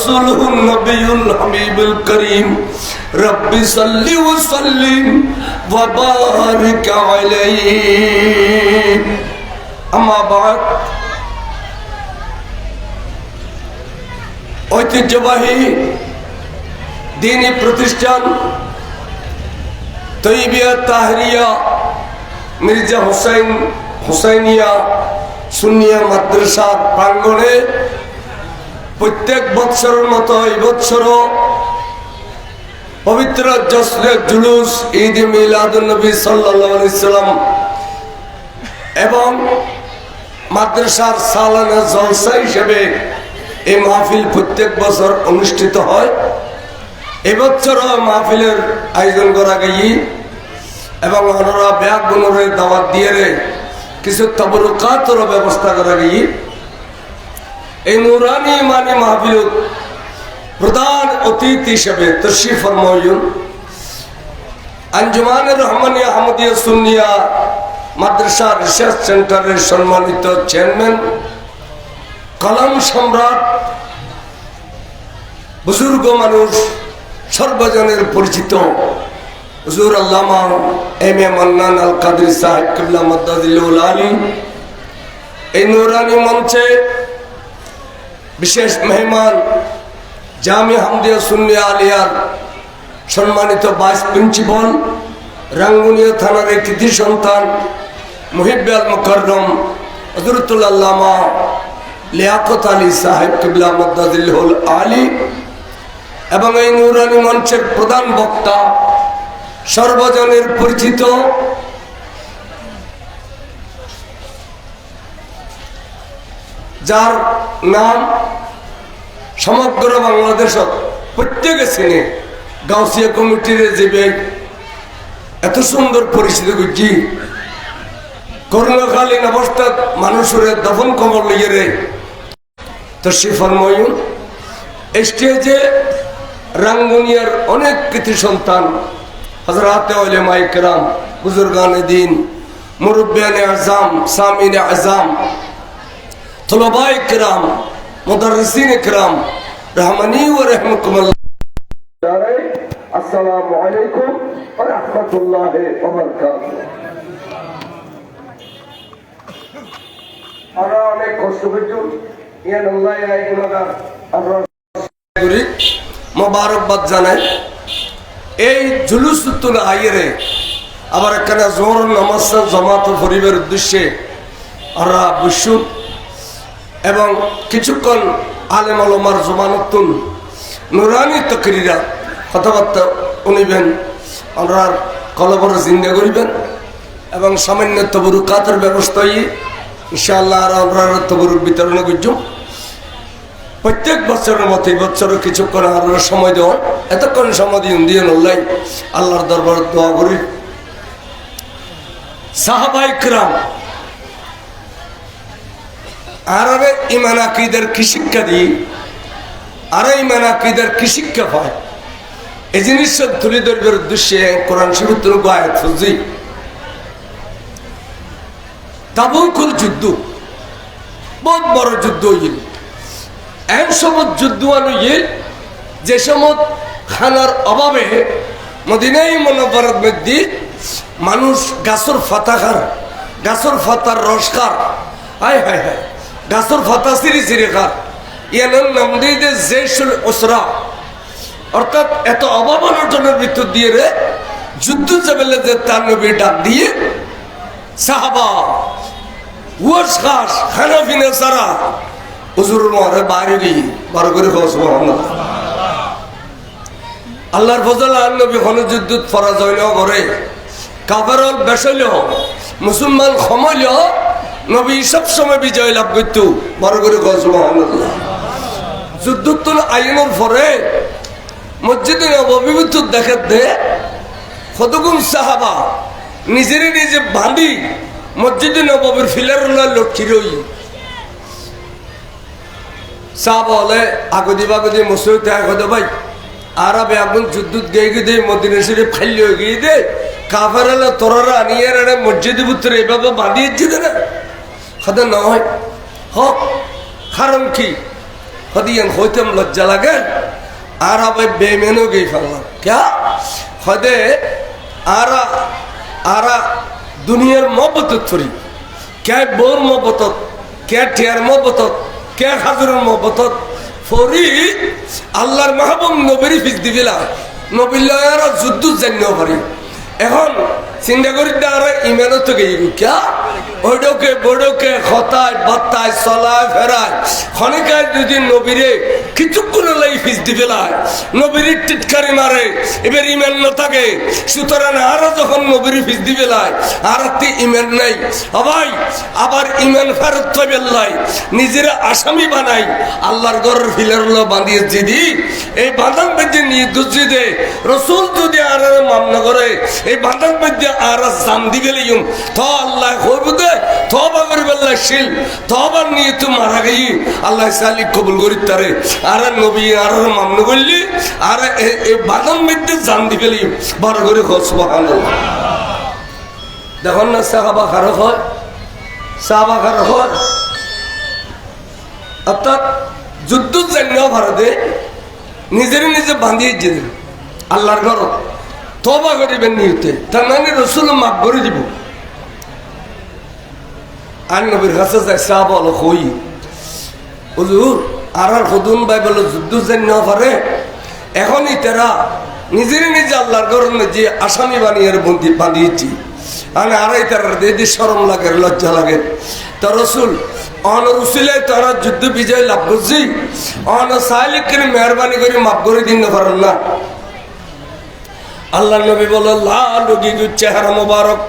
ورسوله النبي الحبيب الكريم رب صل وسلم وبارك عليه أما بعد ঐতিহ্যবাহী দিনী প্রতিষ্ঠান তৈবিয়া তাহরিয়া মির্জা হোসেন হোসেনিয়া সুনিয়া মাদ্রাসার প্রাঙ্গণে প্রত্যেক বৎসরের মতো এই বৎসরও পবিত্র জুলুস ঈদ মিলাদুলনবী সাল্লাম এবং মাদ্রাসার সালানা জলসা হিসেবে এই মাহফিল প্রত্যেক বছর অনুষ্ঠিত হয়। এবছরও মাহফিলের আয়োজন করা গেই এবং ওনারা ব্যাগ গুণরে দাওয়াত দিয়ে কিছু তবরুকাতর ব্যবস্থা করা গেই। এই নুরানি মানে মাহফিল প্রধান অতিথি হিসেবে তশরিফ ফরমাইন আঞ্জুমান রহমানিয়া আহমদিয়া সুনিয়া মাদ্রাসা রিসার্চ সেন্টারের সম্মানিত চেয়ারম্যান, কলম সম্রাট, বুজুর্গ মানুষ, সর্বজনের পরিচিত হুজুর আল্লামা এম এ মান্নান আল কাদির সাহেব কিবলা মদ্দাদিল্লুল আলী। এই নুরানি মঞ্চে বিশেষ মেহমান জামি হামদিয়া সুন্নিয়া আলিয়ার সম্মানিত ভাইস প্রিন্সিপাল, রাঙ্গুনিয়া থানার কৃতি সন্তান মুহিব্বাল মুকরম হজরতুল্লামা লিয়াকত আলী সাহেব কিবলা মদ্দাদিল্লুল আলী এবং এই নুরানি মঞ্চের প্রধান বক্তা, সর্বজনের পরিচিত যার নাম সমগ্র বাংলাদেশ প্রত্যেকে চিনে গাউসিয়া কমিটির যে এত সুন্দর পরিচিতি করছি। করোনাকালীন অবস্থাত মানুষের দফন কবর লিগে রে। তো সে ফরময়ুন স্টেজে রাঙ্গুনিয়ার অনেক কৃতি সন্তান হজরাতে ওলেমাই কেরাম বুজুর্গান দিন মুরব্বিয়ান আজাম, সামিন আজাম তলবাই কেরাম মুদারসিন কেরাম রহমানি ও রহমকুমুল্লাহ আসসালামু আলাইকুম ওয়া রাহমাতুল্লাহি ওয়া বারাকাতুহু। আমরা অনেক কষ্ট ইয়ান আল্লাহ আমরা মোবারকবাদ জানাই। এই জুলুস তুল আইরে আবার এখানে জোর নামাজ জমাত পরিবার উদ্দেশ্যে আমরা বসু এবং কিছুক্ষণ আলেম আলমার জমানতুন নুরানি তকরিরা কথাবার্তা শুনিবেন আমরা কলবর জিন্দা করিবেন এবং সামান্য তবরু কাতের ব্যবস্থা ইনশাআল্লাহ আর আমরা তবরুর বিতরণ করছ প্রত্যেক বছরের মতো এই বছরও কিছুক্ষণ আরও সময় দেওয়ার এতক্ষণ সময় দিন দিয়ে নল্লাই, আল্লাহর দরবার দোয়া করি। সাহাবাইকরাম আর আরে ইমান আকিদের কি শিক্ষা দিই? আর ইমান আকিদের কি শিক্ষা পায়? এই জিনিস তুলে ধরবার উদ্দেশ্যে কোরআন শরীফ গায়ত ফুজি তাবুকুল যুদ্ধ, বহুত বড় যুদ্ধ হইল। এন সমত যুদ্ধ আনুয়ে যে সমত খানার অভাবে মদিনাই মনোবরত মধ্যে মানুষ গাছর ফাতা খার গাছর ফাতার রস খার হায় হায় হায়। গাছর ফাতা সিরি সিরি খার ইয়ানোর নাম দিয়ে যে অর্থাৎ এত অভাব অনটনের ভিতর দিয়ে রে যুদ্ধ চাবেলে যে তার নবী ডাক দিয়ে সাহাবা ওয়াস খাস খানা পিনা সারা হুজুর মরে বাইরে গিয়ে বড় করে খাওয়া আল্লাহর ফজল আর নবী হনযুদ্ধ পরাজয় ন করে কাফারল বেসইল মুসলমান সমইল নবী সব সময় বিজয় লাভ করত। বড় করে খাওয়া যুদ্ধ আইনের পরে মসজিদে নবীভূত দেখা দে কতগুণ সাহাবা নিজেরে নিজে বাঁধি মসজিদে নবীর ফিলার লক্ষ্মী রই। সাহাব হলে আগদি বাগদি মসজিদ আগদে ভাই, আরবে আগুন যুদ্ধ গিয়ে গিয়ে দে, মদিনা শরীফ হয়ে গিয়ে দে, কাফার হলে তোরা আনিয়ে মসজিদের ভিতরে এভাবে বাঁধিয়েছি না কথা নয় হক কারণ কি? হদিয়ান হইতাম লজ্জা লাগে। আর আবার বেমেনও গেই ফেললাম। ক্যা? হদে আরা আরা দুনিয়ার মহব্বত থরি কে বোর মহব্বত কে টিয়ার মহব্বত কে হাজুরের মহব্বত ফরি আল্লাহর মাহবুব নবীর ফিস দিবিলা। নবিল্লার যুদ্ধ জান্য পারি এখন চিন্তা করি আর ইমেলও তো গেই ক্যা? ওইডকে বড়কে খতায়, বাত্তায়, চলায়, ফেরায়। খনিকায় যদি নবীরে কিছুক্ষণ লাই ফিস দিবে নবীর টিটকারি মারে, এবার ইমেল না থাকে। সুতরাং আরও যখন নবীর ফিস দিবে আর একটি ইমেল নাই। আবাই আবার ইমেল ফেরত পাবে লাই। নিজেরা আসামি বানাই, আল্লাহর ঘরের ফিলের বাঁধিয়ে জিদি এই বাঁধান বেঁধে নিয়ে দুজিদে রসুল যদি আর মামলা করে এই বাঁধান বেঁধে আর জাম দি গেলে তো আল্লাহ হইব দে শিল। নিয়ে মারা গেই। আল্লাহ সালি কবুল করি তারে। আর নবী, আর আর এই বেঁধে জাম করে দেখুন না সাহাবা খারক হয়? সাহাবা খারক হয়? অর্থাৎ যুদ্ধ জন্য ভারতে নিজের নিজে বাঁধিয়ে যেতেন আল্লাহর ঘর তবা করিবেন নিহতে তার মানে রসুল মাফ করে দিব। আর নবীর কাছে যাই সাহ বলো হুজুর, আর আর বাই বলে, যুদ্ধ জন্য পারে। এখনই তেরা নিজের নিজে আল্লাহর ঘর যে আসামি বানিয়ে বন্দি বাঁধিয়েছি মানে আড়াই তার দিদি সরম লাগে, লজ্জা লাগে। তা রসুল, অন রসুলে তারা যুদ্ধ বিজয় লাভ করছি। অন সাহেলিকের মেহরবানি করে মাফ করে দিন পারেন না। আল্লাহ নবী বলল লাল চেহারা মোবারক,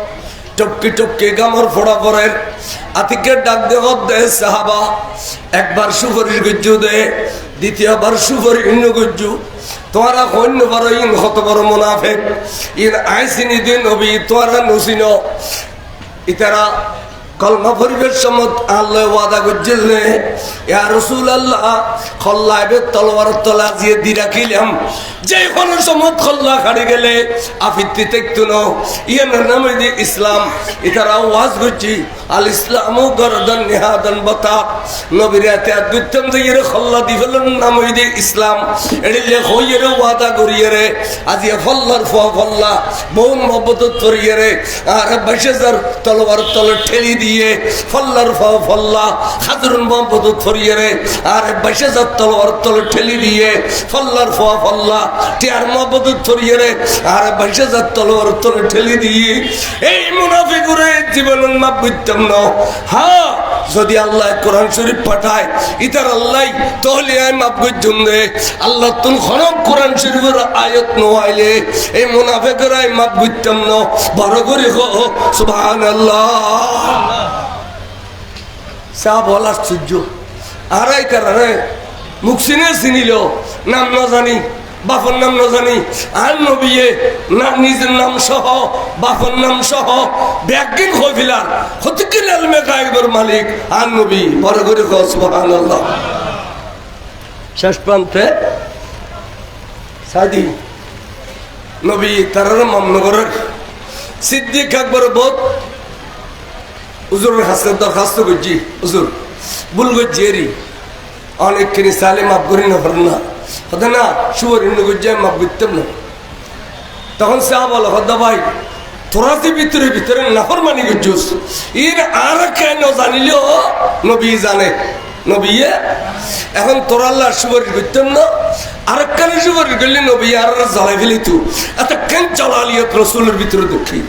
টপকি টপকে গামর ফোড়া পরের আতিকের ডাক দেহ দে সাহাবা, একবার সুপরির গুজ্জু দে, দ্বিতীয়বার ইন্ন গুজ্জু তোমারা অন্য বড় ইন, হত বড় মুনাফেক। ইন আইসিনি দিন নবী তোমরা নসিন। ইতারা কলমা পরিবেশ সমত আল্লাহ ওয়াদা করছিলে ইয়া রসুল আল্লাহ খল্লাইবে তলোয়ার তলা দিয়ে দি রাখিলাম। যে কোনো সমত খল্লা খাড়ি গেলে আফিত্তি দেখতো না ইয়ে নাম দি ইসলাম ইতারা ওয়াজ করছি। আল ইসলাম গরদন নিহাদন বতা। নবীর এতে দুইতম দিয়ে খল্লা দি ফেলেন নাম দি ইসলাম। এড়িলে হইয়েরে ওয়াদা করিয়ে রে। আজি ফল্লার ফ ফল্লা বহু মহব্বত করিয়ে রে। আর বাইশে তলোয়ার তলে ঠেলি দিয়ে ফল্লার ফ ফল্লা হাজরুন মহব্বত করিয়ে রে, আর বাইশে তলোয়ার তলে ঠেলি দিয়ে, ফল্লার ফল্লা, টিয়ার মহব্বত করিয়ে রে, আর বাইশে তলোয়ার তলে ঠেলি দিয়ে, এই মুনাফি করে জীবন মাপ বুঝতাম না। হ্যাঁ যদি আল্লাহ কোরআন শরীফ পাঠায়, ইতার আল্লাহ, তাহলে আমি মাফ বুঝতাম রে আল্লাহ তুন খনক কোরআন শরীফের আয়ত নোয়াইলে, এই মুনাফেকের আমি মাফ বুঝতাম ন। বড় করে হো সুবহান চা আশ্চর্য। আড়াই কারণে মুখ চিনে চিনিল, নাম না জানি। বাপর নাম না জানি, আর নবিয়ে না নিজের নাম সহ, বাপর নাম সহ, ব্যাগিন হইলার। হতিকিল আলমে গায়েবের মালিক, আর নবী, বড় করে সুবহানাল্লাহ। শেষ প্রান্তে সাদি, নবী তারার মামনগরের সিদ্দিক আকবর বোধ, হুজুরের হাসতে দরখাস্ত করছি, হুজুর, ভুল করছি এরি অনেকখানি সালে মাফ করি না। হতে না শুভর করছি আমি করতাম না। তখন সাহা বলো ভাই, তোরা যে ভিতরে ভিতরে নাফর মানি করছিস, এর আর কেন জানিলেও নবী জানে, নবী এখন তোর আল্লাহ সুবরি করতাম না আরেকখানে সুবরি করলে? নবী আর জ্বালাই ফেলি তু। এত কেন জ্বালালিয়ত রসুলের ভিতরে দেখি?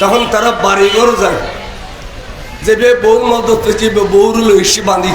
তখন তারা বাড়ি ঘর যায়। যেবে বউর মদত যেবে বউর লইসি বাঁধি।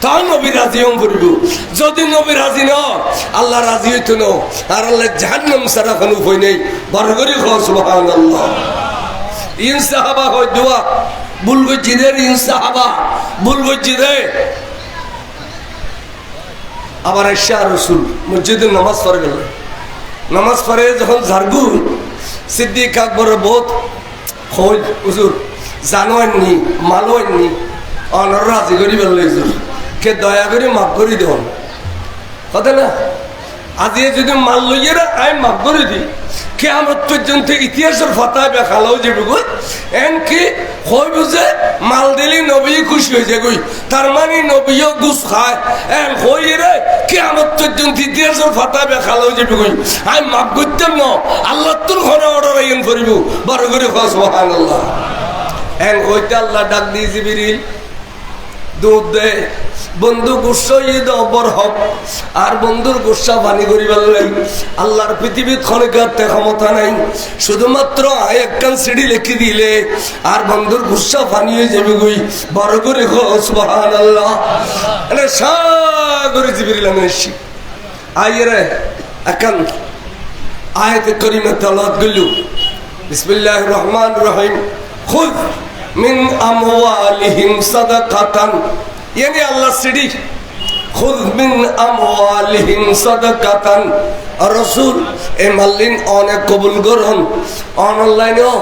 তাও নবী রাজি হম করব যদি নবী রাজি ন, আল্লাহ রাজি হইতো ন। আর আল্লাহ জাহান্নাম সারা কোনো উপায় নেই। বড় করে খাওয়া সুবহানাল্লাহ। ইন সাহাবা হয় দোয়া। ভুল করছি রে ইন সাহাবা। ভুল আবার রসুল, মসজিদে নামাজ পড়ে গেল। নামাজ পড়ে যখন ঝাড়গু, সিদ্দিক আকবর খোঁজ হুজুর জানোয়াননি মালোয়াননি অনর রাজি করি কে দয়া করে মাফ করে দেন কথা না? আজি যদি মাল লইয়ে আই মাফ করে দিই কে আমার পর্যন্ত ইতিহাসের ফাতা বেখালাও যে এন কি হয় বুঝে মাল দিলি নবী খুশি হয়ে যায় গই তার মানে নবীও গুস খায়। এন হই রে কে আমার পর্যন্ত ইতিহাসের ফাতা বেখালাও যে আই মাফ করতাম না আল্লাহ তোর ঘরে অর্ডার আইন করিব। বড় করে খাস মহান আল্লাহ এন হইতে আল্লাহ ডাক দুধ দে। বন্ধু গুসা ঈদ অবর হক। আর বন্ধুর গুসা পানি করি পারলেন আল্লাহর পৃথিবীর খনকাতে ক্ষমতা নাই। শুধুমাত্র একখান সিঁড়ি লিখে দিলে, আর বন্ধুর গুসা পানি হয়ে যাবে গই বড় করে সুবাহান আল্লাহ এনে সাগরে জিবিরিলাম এসছি। আইয়ে রে, একখান আয়াতে করিমে তলত গলু বিসমিল্লাহ রহমান রহিম। খুদ। মিন আমওয়ালিহিম সাদাকাতান। ইয়ানি আল্লাহ সিডি। খুদ মিন আমওয়ালিহিম সাদাকাতান। রসুল, এ মাল্লিন অনেক কবুল করুন। অনলাইনেও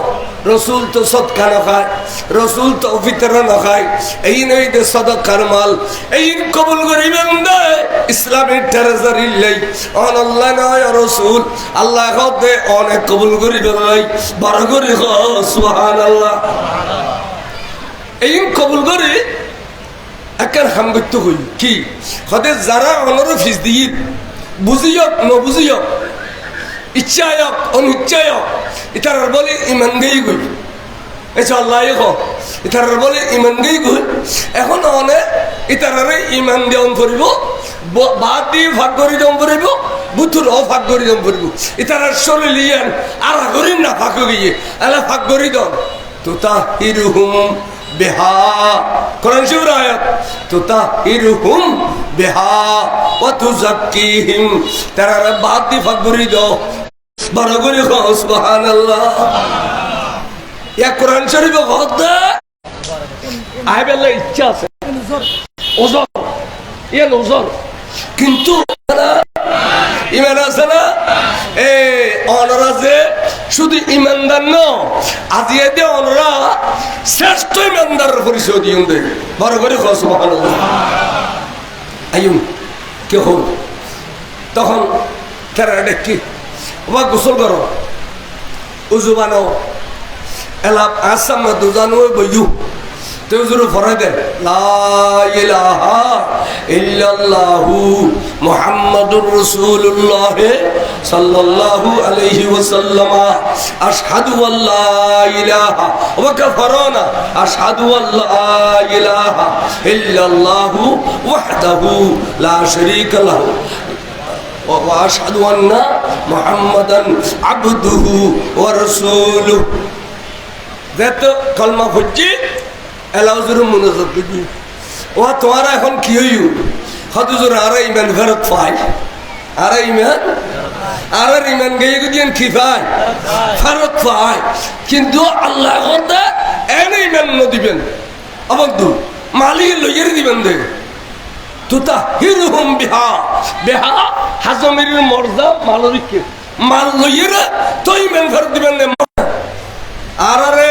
রসুল তো সৎকা নখায় রসুল তো ভিতরে নখায় এই নই দে সদকার মাল। এই কবুল করিবেন দে ইসলামের ট্রেজারি লাই অনলাইন রসুল, আল্লাহ দে অনেক কবুল করিবেন বড় করি সুহান আল্লাহ এই কবুল করে একার করতে হই। কি? হতে যারা অনর ফিস দিয়ে বুঝিয়ক, নবুঝিয়ক, ইচ্ছায়ক, অনিচ্ছায়ক, ইতার বলে ইমান গেই গই। এসব আল্লাহ ইতার বলে ইমান গেই গই। এখন অনেক ইতারে ইমান দেওয়ান করিব দিয়ে ভাগ করে দেওয়ান করিব বুথুর অভাগ করে দেওয়ান করিব ইতার চলে লিয়ান, আর করিম না ফাঁক গিয়ে এলা ভাগ করে দেন তো তা হিরুহুম বেহা। কোরআন শিবর আয়াত। বেহা। তারা দাও। বড় করে ইয়া কোরআন শরীফে ইচ্ছা আছে। ওজর। ইয়ে ওজর। কিন্তু ইমান আছে না? এ অনরা যে শুধু ইমানদার ন। আজি এতে অনরা শ্রেষ্ঠ ইমানদারের পরিচয় দিন দে। বড় করে খস আইন কে হল? তখন তারা ডেকি ওবা গোসল করো। উজু বানাও। এলাপ আসাম দুজানো বইয়ু। তুমি শুরু ফরাই ইল্লাল্লাহু মুহাম্মাদুর রাসূলুল্লাহ আলাইহি ওয়াসাল্লাম, আশহাদু আল্লা ইলাহা, ওয়া কাফারানা, আশহাদু আল্লা ইলাহা ইল্লাল্লাহু ওয়াহদাহু লা শারীকা লাহু, ওয়া যেত কলমা পড়ছি এলাউজুর মনোযোগ দিবি ও তোমার এখন কি হইও? হদুজুর আর ইমান ফেরত পায়। আর ইমান? আর ইমান গিয়ে গিয়ে কি পায়? ফেরত পায়। কিন্তু আল্লাহ কথা এনে ইমান ন দিবেন। অবদ্ধ মালিক লইয়ের দিবেন দেখ তুতা হিরুহুম বিহা। বিহা হাজমির মর্দা মালরিকে। মাল লইয়েরা তুই মেন ফেরত দিবেন আর আরে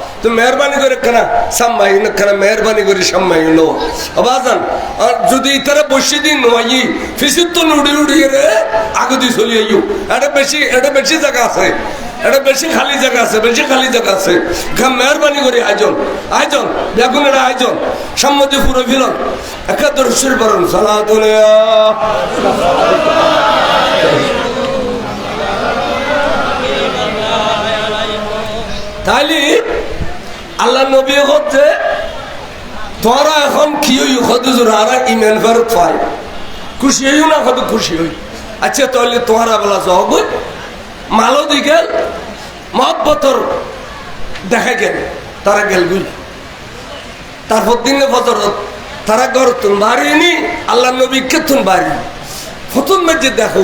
তো মেহরবানি করে কেনা, সাম্মাই কেনা মেহরবানি করে সাম্মাই নো বাজান আর যদি তারা বসে দিন নয় ফিসির তো নুড়ি উড়ি রে আগে দিয়ে চলে আইও এটা বেশি এটা বেশি জায়গা আছে এটা বেশি খালি জায়গা আছে, বেশি খালি জায়গা আছে। খাম মেহরবানি করে আয়োজন আয়োজন, বেগুনের আয়োজন, সম্মতি পুরো ফিলন। একাত্তর শুরু করুন সালা তাইলে আল্লাহ নবী হচ্ছে, তোরা এখন কি হই? ফেরত পাই খুশি হইও না কত খুশি হই? আচ্ছা তাহলে তোমরা বলা যাব মালো দিকে মহব্বতর দেখা গেল তারা গেল গুই তারপর দিনে বছর তারা ঘর তুন বাড়ি নি আল্লাহ নবী কেতুন বাড়ি প্রথম যে দেখো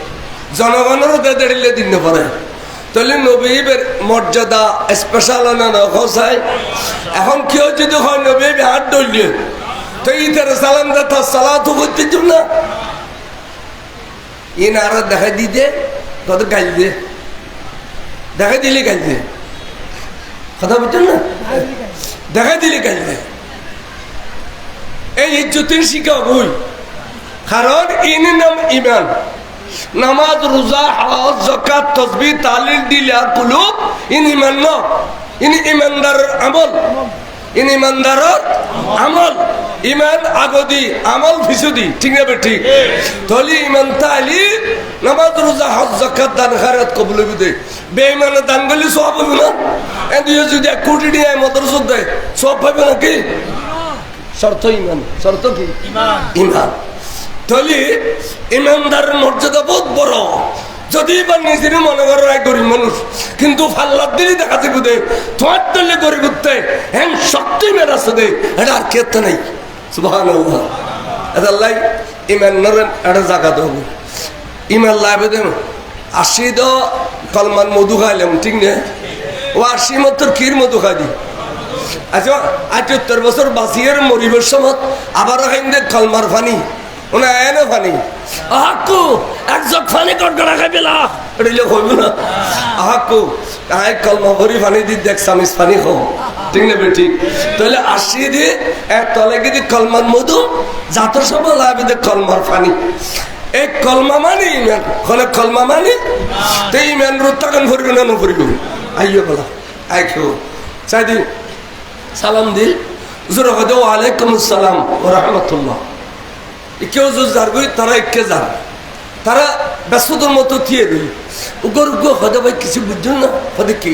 জনগণেরও দেদিলে দিন পরে তাহলে নবীবের মর্যাদা স্পেশাল না হোসাই এখন কেউ যদি হয় নবী হাত ডলিয়ে তো ইতার সালাম দাতা সালাত করতে চুপ না। ইন আর দেখা দিতে কত গাল দে। দেখা দিলে গাল দে। কথা বুঝছেন না? দেখা দিলে গাল দে। এই ইজ্জতের শিখা বই কারণ ইনি নাম ইমান। নামাজ রোজা হজ জকাত তসবি তালিল দিলা কুলুব ইন ইমান ন ইনি ইমানদারের আমল। ইন ইমানদারের আমল। ইমান আগদি আমল ফিসুদি। ঠিক না ঠিক? তলি ইমান তালি নামাজ রোজা হজ জকাত দান খারাত কবুল দে। বেঈমান দান গলি সব হবে না। এদিকে যদি এক কোটি দিয়ে মদরসা দেয় সব পাবে নাকি? শর্ত ইমান। শর্ত কি? ইমান। ইমান। তাহলে ইমানদারের মর্যাদা বহুত বড়। যদি বা নিজের মনে করো এক গরিব মানুষ, কিন্তু ফাল্লার দিনই দেখা যাবে দে, তোমার দলে গরিব উঠতে হ্যাঁ সত্যি মেরাছে দে, এটা আর কেতে নাই। সুবাহান এটা লাই ইমান নরেন, এটা জায়গা দেব। ইমান লাইবে দেন। আশি দ কলমান মধু খাইলাম, ঠিক না? ও আশি মতো ক্ষীর মধু খাই দি। আচ্ছা আটাত্তর বছর বাঁচিয়ে মরিবের সময় আবারও খাইন দে কলমার ফানি ওনা এনে ফানি। আহাকু ফানি কইব না। আহাকু আই কলমা ভরি ফানি দি ফানি ঠিক না ঠিক? তাহলে আসি দি এক তলে গিয়ে কলমার মধু দে কলমার ফানি। এই কলমা মানি ইমান। কলে কলমা মানি তে ইমান রুত তখন ভরবে না নভরবে। আইয় বলা আই খেও চাই দিন সালাম দিল জোরে হদে ওয়ালাইকুম আসসালাম ও রহমতুল্লাহ। কেউ যার গই তারা একে যান তারা ব্যস্ততার মতো থিয়ে রই উগর উগ হদে ভাই কিছু বুঝছেন না হদে কি?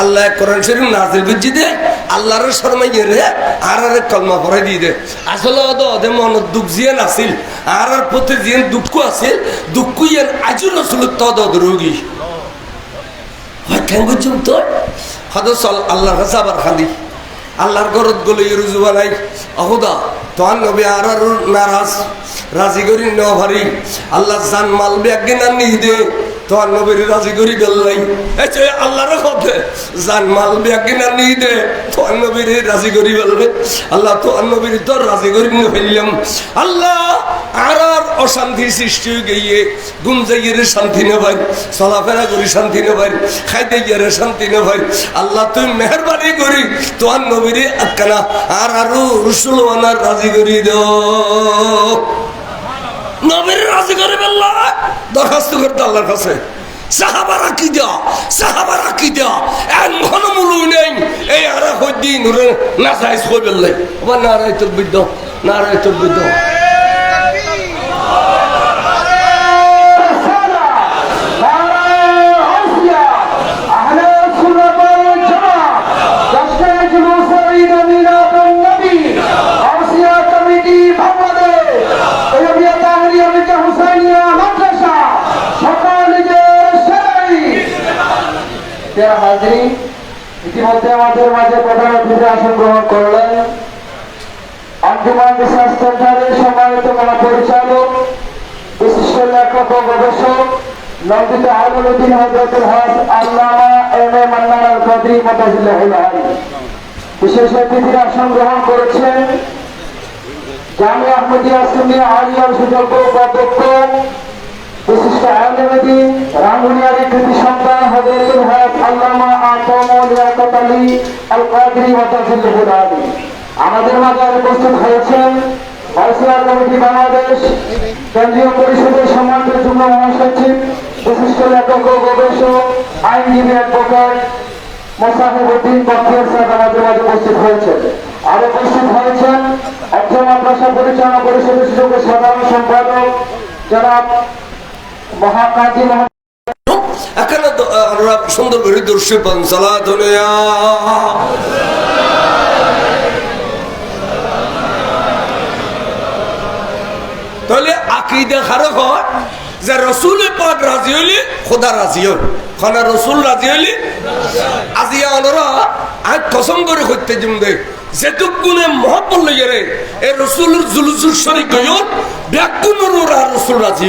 আল্লাহ কোরআন শরীফ নাজিল বুঝি দে, আল্লাহর শর্মাই রে, আর আর কলমা পরে দিয়ে দে। আসলে ওদের ওদের মন দুঃখ জিয়ান আছিল, আর আর প্রতি জিয়ান দুঃখ আছিল দুঃখ ইয়ান আজও রসুল তদ রোগী। কেন বুঝছেন তো? চল আল্লাহর কাছে আবার খালি। আল্লাহর ঘরত গলে রুজু বানাই। অহুদা, তোহান নবী আর আর নারাজ। রাজি করি ন ভারি আল্লাহ জান মাল ব্যাগ না দে। তোহার নবীর রাজি করি গেলাই এসে আল্লাহর কথা জান মাল ব্যাগ না নি দে তোহার নবীর রাজি করি বলবে আল্লাহ তোহার নবীর নি ফেললাম। আল্লাহ, আর অশান্তি সৃষ্টি হয়ে গিয়ে ঘুম যাইয়ে শান্তি নেবাই চলাফেরা করি শান্তি নেবাই খাইতে গিয়ে শান্তি নেবাই আল্লাহ, তুই মেহরবানি করি তোর নবীরে আকানা আর আরও রসুল রাজি করি দাও। নবীর রাজি করে বললা দরখাস্ত করতে আল্লাহর কাছে। সাহাবারা কি দেওয়া সাহাবারা কি দেওয়া এক ঘন মুলু নেই। এই আর দিন না চাইজ কই বললে আবার নারায় তোর বিদ্য নারায় তোর বিদ্য ইতিমধ্যে আমাদের মাঝে প্রধান অতিথি আসন গ্রহণ করলেন। আঞ্জুমান রিসার্চ সেন্টারের সম্মানিত মহাপরিচালক, বিশিষ্ট লেখক ও গবেষক, নন্দিত আলমুদ্দিন হজরতুল হজ আল্লামা এম এ মান্নান আল কাদরি মতাজিল্লাহ বিশেষ অতিথির আসন গ্রহণ করেছেন জামি আহমদিয়া সুন্নিয়া আলিয়ার সুযোগ্য উপাধ্যক্ষ আলমদিন রাঙ্গুনিয়ার কৃতি সন্তান হজরতুল হক আল্লামা আতম লিয়াকত আলী আল কাদরি ওয়াতাফিল্লুল আলী আমাদের মাঝে উপস্থিত হয়েছেন মালসিয়া কমিটি বাংলাদেশ কেন্দ্রীয় পরিষদের সম্মানিত যুগ্ম মহাসচিব, বিশিষ্ট লেখক ও গবেষক, আইনজীবী অ্যাডভোকেট মোসাহেবুদ্দিন বক্তিয়ার সাহেব আমাদের মাঝে উপস্থিত হয়েছেন। আর উপস্থিত হয়েছেন অর্থ মাদ্রাসা পরিচালনা পরিষদের সুযোগ্য সাধারণ সম্পাদক জনাব মহাকাজী মহা এখানে আমরা সুন্দর করে সালাতুলিয়া তাহলে যে রসুল রাজি হইলে খোদা রাজি হল খানা রসুল রাজি হইলে আজিয়া অনরা আই কসম করে করতে দে যেটুক গুণে মহাপল লইয়া রে, এ রসুলের জুলুসুর শরীক গইল ব্যাকুনের ওরা রসুল রাজি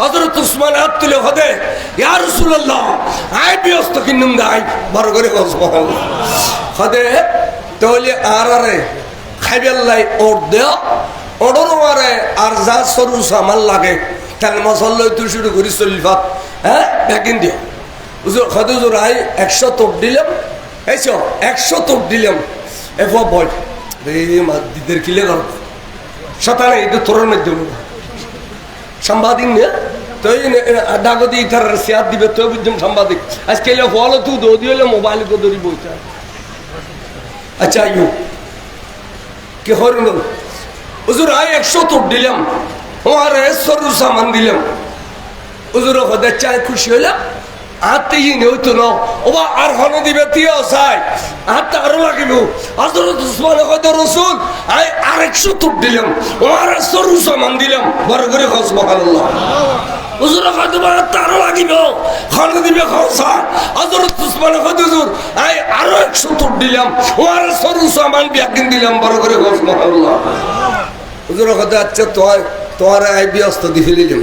হজরত উসমান হাত তুলে হদে, ইয়া রাসূলুল্লাহ, আয় ব্যস্ত কিনুম দাই বড় করে হদে, তাহলে আর আরে খাইবেল্লাই ওর মারে আর যা সরু সামাল লাগে তুই শুরু করি হ্যাঁ দিও হুজুর আই একশো তোপ দিলাম একশো তোপ দিলাম, এফ বল, রে মাদিদের কিলে গল্প শতানে, এটা তোর মাধ্যমে সাংবাদিক নে? তুই ডাকতি ইথার শেয়ার দিবে, তুই বুঝলাম সাংবাদিক। আজকে এলে ফল তুই দৌদি হলে মোবাইল কো ধরি বইটা আচ্ছা ইউ কে হরুন হুজুর আয় একশো তোর দিলাম। আমার সরু সামান দিলাম। হুজুর হদের চায় খুশি হইলাম। আতে ই নেউতো ন। ওবা আর হন দিবে তিও সাই আতে আরও লাগিব। হযরত উসমান কত রাসূল, আই আরেকশো তুপ দিলাম। ও আর সরু সামান দিলাম। বড় করে খস সুবহানাল্লাহ। হুজুর বার তারও লাগিব। হন দিবে খসা হযরত উসমান কত হুজুর, আই আরও একশো তুপ দিলাম। ও আর সরু সামান বিয়াকিন দিলাম। বড় করে খস সুবহানাল্লাহ। হুজুর কত আচ্ছা তোর তোর আই ব্যস্ত দি ফেলিলাম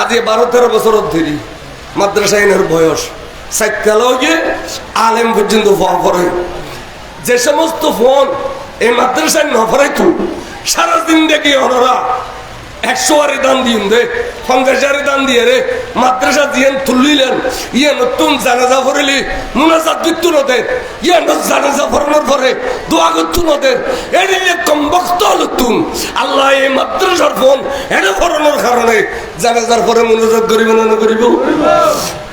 আজ বারো তেরো বছর ধরি মাদ্রাসা এনের বয়স। সাইকেলও আলেম পর্যন্ত ফোন করে। যে সমস্ত ফোন এই মাদ্রাসায় নফরাই তু সারাদিন দেখি ওনারা একশো আরে দান দিন দে পঞ্চাশ আরে দান দিয়ে রে, মাদ্রাসা দিয়ে তুলিলেন ইয়ে নতুন জানাজা ভরিলি, মুনাজাত দিত্তু নদের ইয়ে জানাজা ভরানোর পরে দোয়া করতু নদের এড়িলে কম বক্ত নতুন আল্লাহ এই মাদ্রাসার ফোন এটা ভরানোর কারণে জানাজার পরে মুনাজাত করিব না করিব?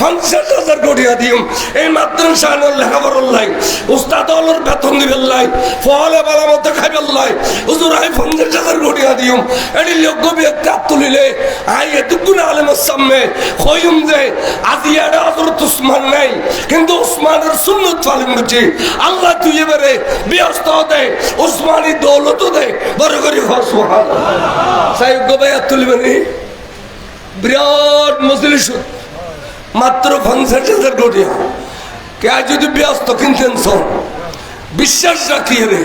পঞ্চাশ হাজার গড়িয়া দিম এই মাদ্রাসা আনোর লেখাপড়ার লাই উস্তাদ হলোর বেতন দিবেন লাই। ফলে বালা মতো খাইবেন লাই। হুজুর আই পঞ্চাশ হাজার গড়িয়া দিম এটি যোগ্য ব্যক্তি হাত তুলিলে আই এতক্ষণ আলেমের সামনে হইম যে, আজি এটা হজরত উসমান নাই। কিন্তু উসমানের সুন্নত পালন করছি। আল্লাহ তুই এবারে ব্যস্ত দে উসমানী দৌলত দে। বড় করে হসমান সাহেব গোবাই হাত তুলবেনি বিরাট মজলিস। মাত্র পঞ্চাশ হাজার কোটি কে যদি ব্যস্ত কিনতেন সব। বিশ্বাস রাখিয়ে রে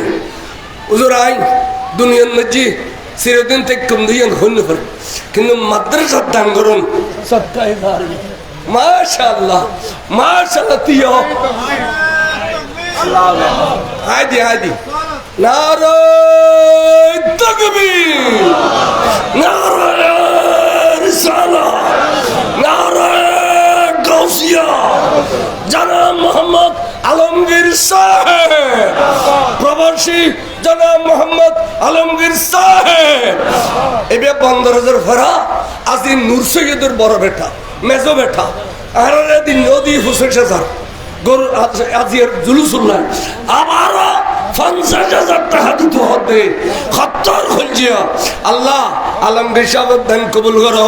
উজুর আইন দুনিয়ার মধ্যে চিরদিন থেকে কম দিয়ে পারে। কিন্তু মাদ্রাসার দান করুন। সত্তাই মাশাল্লাহ মাশাল্লাহ তুইও হাদি হাদি নারায় তকবীর। নারায় রিসালা জনাব মোহাম্মদ আলমগীর সাহেব। প্রবাসী জনাব মোহাম্মদ আলমগীর সাহেব। পনেরো হাজার ফেরা আজি নূর সৈয়দের বড় বেটা, মেজো বেটা আল্লাহ আলমগীর সাহেবের দান কবুল করো।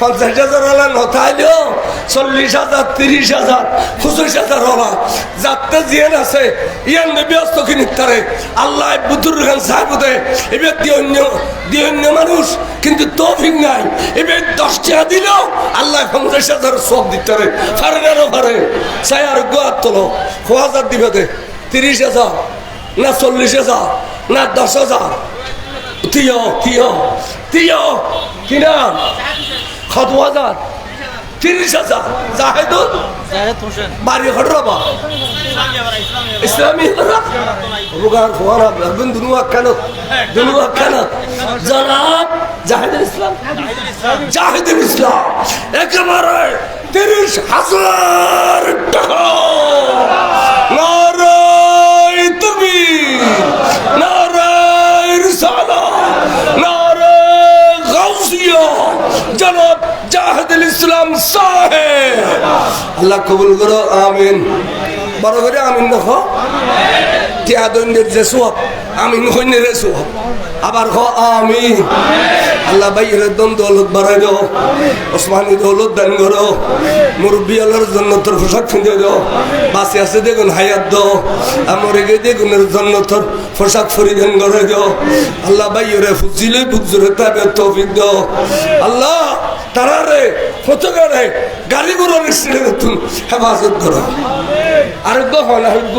পঞ্চাশ হাজার হলা নথাইলেও চল্লিশ হাজার, তিরিশ হাজার, পঁচিশ হাজার হলা যাতে জিয়ান আছে, ইয়ান ব্যস্ত কিনি তারে আল্লাহ বুদ্ধুর খান সাহেব এবার দিয়ে অন্য দিয়ে অন্য মানুষ, কিন্তু তৌফিক নাই। এবার দশ টাকা দিলেও আল্লাহ পঞ্চাশ হাজার সব দিতে পারে। পারে না, পারে। চাই আর গোয়ার তোলো। ছ হাজার দিবে দে, তিরিশ হাজার, না চল্লিশ হাজার, না দশ হাজার। তিয় তিয় তিয় কি নাম কত হাজার তিরিশ হাজার। জাহেদুল বাড়ি ঘর রবা ইসলামী রোগার ফোয়ার রাখবেন দুনু আখ্যানত দুনু আখ্যানত। জনাব জাহেদুল ইসলাম জাহেদুল ইসলাম একেবারে তিরিশ হাজার টাকা। তুমি নারায় রিসালা নারায় আল্লাহ কবুল করো আমিন। বড় করে আমিন দেখো। টিয়া দৈন্যের যে সোয়াব আমিন হইনের সোয়াব। আবার খ আমিন। আল্লাহ ভাইয়ের দম দৌলত বাড়াই দাও ওসমানী দৌলত দান করো। মুরব্বী আল্লাহর জন্য তোর পোশাক ফিঁদে দাও। বাসে আছে দেখুন, হায়াত দাও। আমরে গে দেখুনের জন্য তোর পোশাক পরিধান করে দাও আল্লাহ ভাইয়ের ফুজিলে বুকজুরে তাবে তৌফিক দাও। আল্লাহ তারারে ফটোগারে গাড়ি ঘোড়ার ছেড়ে নতুন হেফাজত করো। আরোগ্য না আরোগ্য